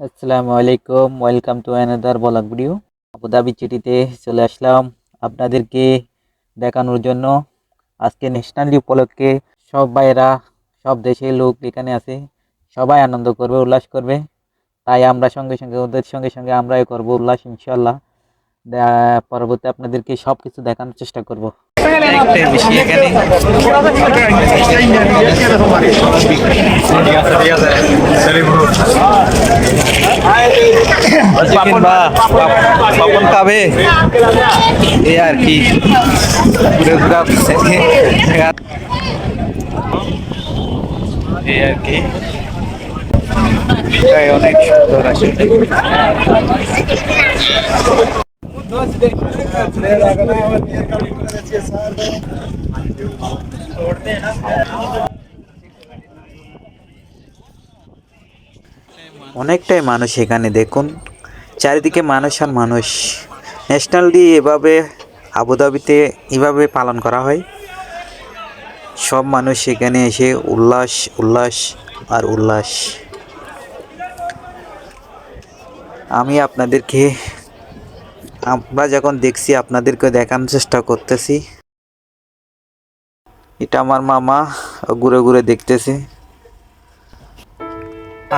আসসালামু আলাইকুম, welcome to another blog video Abu Dhabi চিঠিতে চলে আসলাম আপনাদেরকে দেখানোর জন্য। আজকে ন্যাশনাল উপলক্ষে সব ভাইয়েরা, সব দেশের লোক এখানে আছে। সবাই আনন্দ করবে, উল্লাস করবে। তাই আমরা সঙ্গে সঙ্গে, ওদের সঙ্গে সঙ্গে আমরাই করব উল্লাস ইনশাল্লাহ পরবর্তী আপনাদেরকে সব কিছু দেখানোর চেষ্টা করব। চিকেন বা পাপন খাবে এই আর কি ঘুরে ঘুরে আপনাদেরকে দেখার- এই আর কি বিষয় অনেক সুন্দর আসলে অনেকটাই মানুষ এখানে, দেখুন। চারিদিকে মানুষ আর মানুষ। ন্যাশনাল ডে এভাবে আবুধাবিতে এভাবে পালন করা হয়। সব মানুষ এখানে এসে উল্লাস উল্লাস আর উল্লাস। আমি আপনাদেরকে, আমরা যখন দেখছি আপনাদেরকে দেখানোর চেষ্টা করতেছি। এটা আমার মামা, ঘুরে ঘুরে দেখতেছে।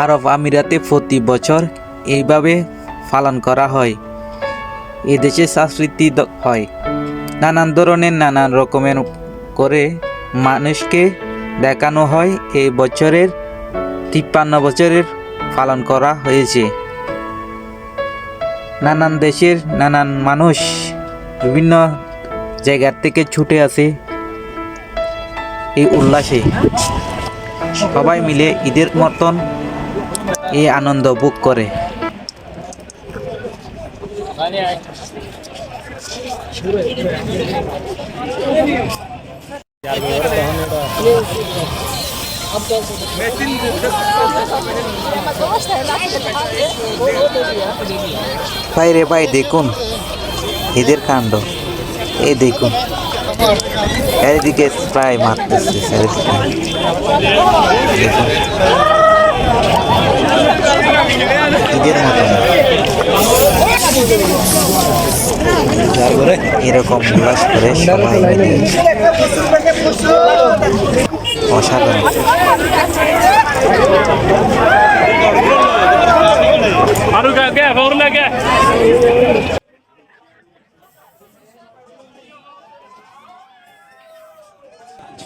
আরব আমিরাতে প্রতি বছর এইভাবে পালন করা হয়। এই দেশে সংস্কৃতি হয়। নানান ধরনের, নানান রকমের করে মানুষকে দেখানো হয়। এই বছরের তিপ্পান্ন বছরের পালন করা হয়েছে। নানান দেশের নানান মানুষ বিভিন্ন জায়গার থেকে ছুটে আসে এই উল্লাসে। সবাই মিলে ঈদের মতন এই আনন্দ ভোগ করে। ভাই রে ভাই, দেখুন, ঈদের কাণ্ড। এই দেখুন এদিকে প্রায় মারতেছে দেখুন ঈদের মতন এরকম উল্লাস করে সবাই মিলে অসাধারণ.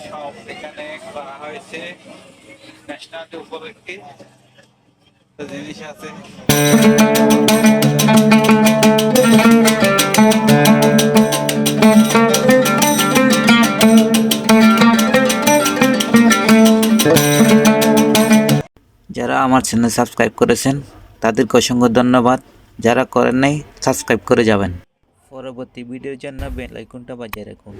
সব এখানে করা হয়েছে। ন্যাশনাল উপলক্ষে। জিনিস আছে। আমার চ্যানেল সাবস্ক্রাইব করেছেন, তাদেরকে অসংখ্য ধন্যবাদ। যারা করেন নাই সাবস্ক্রাইব করে যাবেন। পরবর্তী ভিডিওর জন্য বেল আইকনটা বাজিয়ে রাখুন।